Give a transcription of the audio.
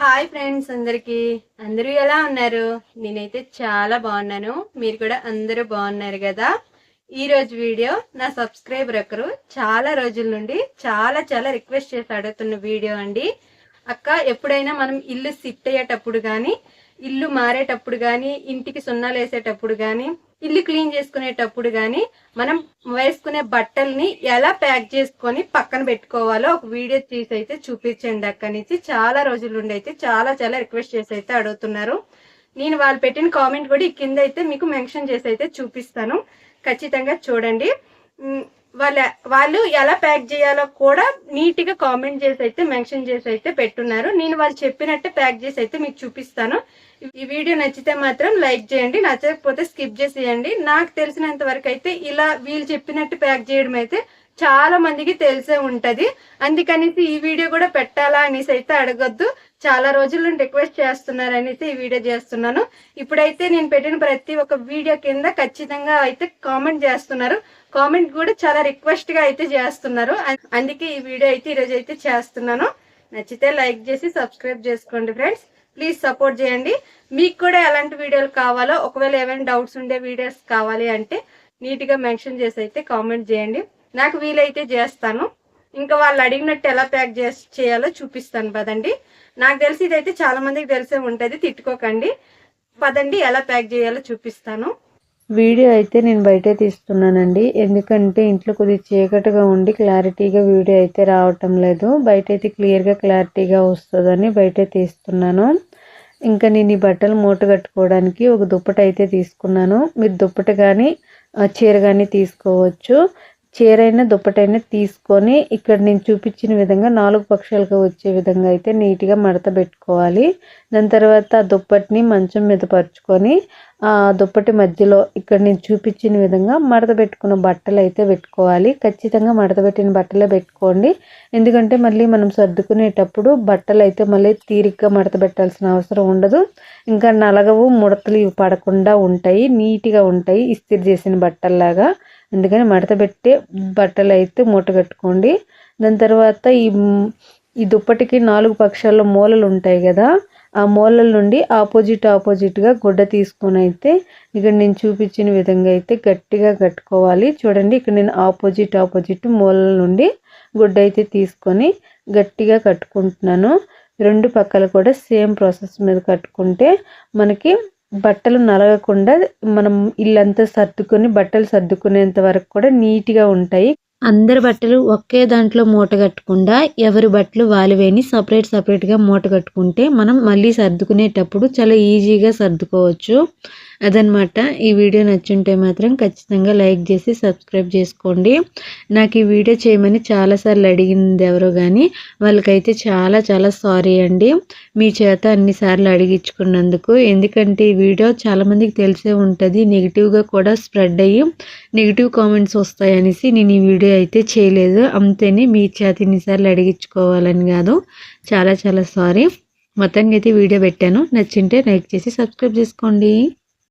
Hi friends అందరికి. అందరూ ఎలా ఉన్నారు? నేనైతే చాలా బాగున్నాను. మీరు కూడా అందరూ బాగున్నారు కదా? ఈరోజు వీడియో నా సబ్స్క్రైబర్ ఒకరు చాలా రోజుల నుండి చాలా చాలా రిక్వెస్ట్ చేసి అడుగుతున్న వీడియో అండి. అక్క ఎప్పుడైనా మనం ఇల్లు షిఫ్ట్ అయ్యేటప్పుడు కానీ ఇల్లు మారేటప్పుడు కానీ ఇంటికి సున్నాలు వేసేటప్పుడు కానీ ఇల్లు క్లీన్ చేసుకునేటప్పుడు కానీ మనం వేసుకునే బట్టల్ని ఎలా ప్యాక్ చేసుకొని పక్కన పెట్టుకోవాలో ఒక వీడియో తీసి అయితే చూపించండి అక్కడి నుంచి. చాలా రోజుల నుండి అయితే చాలా చాలా రిక్వెస్ట్ చేసి అయితే అడుగుతున్నారు. నేను వాళ్ళు పెట్టిన కామెంట్ కూడా ఈ కింద అయితే మీకు మెన్షన్ చేసి అయితే చూపిస్తాను. ఖచ్చితంగా చూడండి. వాళ్ళ వాళ్ళు ఎలా ప్యాక్ చేయాలో కూడా నీట్గా కామెంట్ చేసి అయితే మెన్షన్ చేసి అయితే పెట్టున్నారు. నేను వాళ్ళు చెప్పినట్టే ప్యాక్ చేసి అయితే మీకు చూపిస్తాను. ఈ వీడియో నచ్చితే మాత్రం లైక్ చేయండి నచ్చకపోతే స్కిప్ చేసేయండి. నాకు తెలిసినంత వరకు అయితే ఇలా వీళ్ళు చెప్పినట్టు ప్యాక్ చేయడం అయితే చాలా మందికి తెలిసే ఉంటది. అందుకనేసి ఈ వీడియో కూడా పెట్టాలా అనేసి అయితే అడగొద్దు. చాలా రోజుల నుండి రిక్వెస్ట్ చేస్తున్నారు అనేసి ఈ వీడియో చేస్తున్నాను. ఇప్పుడైతే నేను పెట్టిన ప్రతి ఒక్క వీడియో కింద ఖచ్చితంగా అయితే కామెంట్ చేస్తున్నారు. కామెంట్ కూడా చాలా రిక్వెస్ట్గా అయితే చేస్తున్నారు. అందుకే ఈ వీడియో అయితే ఈరోజు అయితే చేస్తున్నాను. నచ్చితే లైక్ చేసి సబ్స్క్రైబ్ చేసుకోండి ఫ్రెండ్స్. ప్లీజ్ సపోర్ట్ చేయండి. మీకు కూడా ఎలాంటి వీడియోలు కావాలో ఒకవేళ ఏమైనా డౌట్స్ ఉండే వీడియోస్ కావాలి అంటే నీట్గా మెన్షన్ చేసి అయితే కామెంట్ చేయండి. నాకు వీలైతే చేస్తాను. ఇంకా వాళ్ళు అడిగినట్టు ఎలా ప్యాక్ చేసి చేయాలో చూపిస్తాను పదండి. నాకు తెలిసి ఇదైతే చాలా మందికి తెలిసే ఉంటుంది తిట్టుకోకండి. పదండి ఎలా ప్యాక్ చేయాలో చూపిస్తాను. వీడియో అయితే నేను బయటే తీస్తున్నానండి. ఎందుకంటే ఇంట్లో కొద్దిగా చీకటిగా ఉండి క్లారిటీగా వీడియో అయితే రావటం లేదు. బయట అయితే క్లియర్గా క్లారిటీగా వస్తుందని బయటే తీస్తున్నాను. ఇంకా నేను ఈ బట్టలు మూట కట్టుకోవడానికి ఒక దుప్పట అయితే తీసుకున్నాను. మీరు దుప్పట కానీ ఆ, చీర కానీ తీసుకోవచ్చు. చీరైనా దుప్పటైనా తీసుకొని ఇక్కడ నేను చూపించిన విధంగా నాలుగు పక్షాలుగా వచ్చే విధంగా అయితే నీట్గా మడత పెట్టుకోవాలి. దాని తర్వాత ఆ దుప్పటిని మంచం మీద పరుచుకొని ఆ దుప్పటి మధ్యలో ఇక్కడ నేను చూపించిన విధంగా మడత పెట్టుకున్న బట్టలు అయితే పెట్టుకోవాలి. ఖచ్చితంగా మడత పెట్టిన బట్టలే పెట్టుకోండి. ఎందుకంటే మళ్ళీ మనం సర్దుకునేటప్పుడు బట్టలు అయితే మళ్ళీ తీరిగ్గా మడత పెట్టాల్సిన అవసరం ఉండదు. ఇంకా నలగవు ముడతలు ఇవి పడకుండా ఉంటాయి నీట్గా ఉంటాయి ఇస్త్రీ చేసిన బట్టల్లాగా. అందుకని మడత పెట్టే బట్టలు అయితే మూట కట్టుకోండి. దాని తర్వాత ఈ ఈ దుప్పటికి నాలుగు పక్షాల్లో మూలలు ఉంటాయి కదా ఆ మూలల నుండి ఆపోజిట్ ఆపోజిట్గా గుడ్డ తీసుకొని అయితే ఇక్కడ నేను చూపించిన విధంగా అయితే గట్టిగా కట్టుకోవాలి. చూడండి ఇక్కడ నేను ఆపోజిట్ ఆపోజిట్ మూలల నుండి గుడ్డ అయితే తీసుకొని గట్టిగా కట్టుకుంటున్నాను. రెండు పక్కల కూడా సేమ్ ప్రాసెస్ మీద కట్టుకుంటే మనకి బట్టలు నలగకుండా మనం ఇల్లంతా సర్దుకొని బట్టలు సర్దుకునేంత వరకు కూడా నీట్గా ఉంటాయి. అందరి బట్టలు ఒకే దాంట్లో మూట కట్టకుండా ఎవరి బట్టలు వాలివేని సపరేట్ సపరేట్గా మూట కట్టుకుంటే మనం మళ్ళీ సర్దుకునేటప్పుడు చాలా ఈజీగా సర్దుకోవచ్చు. అదనమాట. ఈ వీడియో నచ్చుంటే మాత్రం ఖచ్చితంగా లైక్ చేసి సబ్స్క్రైబ్ చేసుకోండి. నాకు ఈ వీడియో చేయమని చాలాసార్లు అడిగింది ఎవరో కానీ వాళ్ళకైతే చాలా చాలా సారీ అండి. మీ చేత అన్నిసార్లు అడిగించుకున్నందుకు ఎందుకంటే ఈ వీడియో చాలామందికి తెలిసే ఉంటుంది నెగిటివ్గా కూడా స్ప్రెడ్ అయ్యి నెగిటివ్ కామెంట్స్ వస్తాయనేసి నేను ఈ వీడియో అయితే చేయలేదు. అంతేనే మీ చేత ఇన్నిసార్లు అడిగించుకోవాలని కాదు. చాలా చాలా సారీ. మొత్తానికి అయితే వీడియో పెట్టాను. నచ్చింటే లైక్ చేసి సబ్స్క్రైబ్ చేసుకోండి.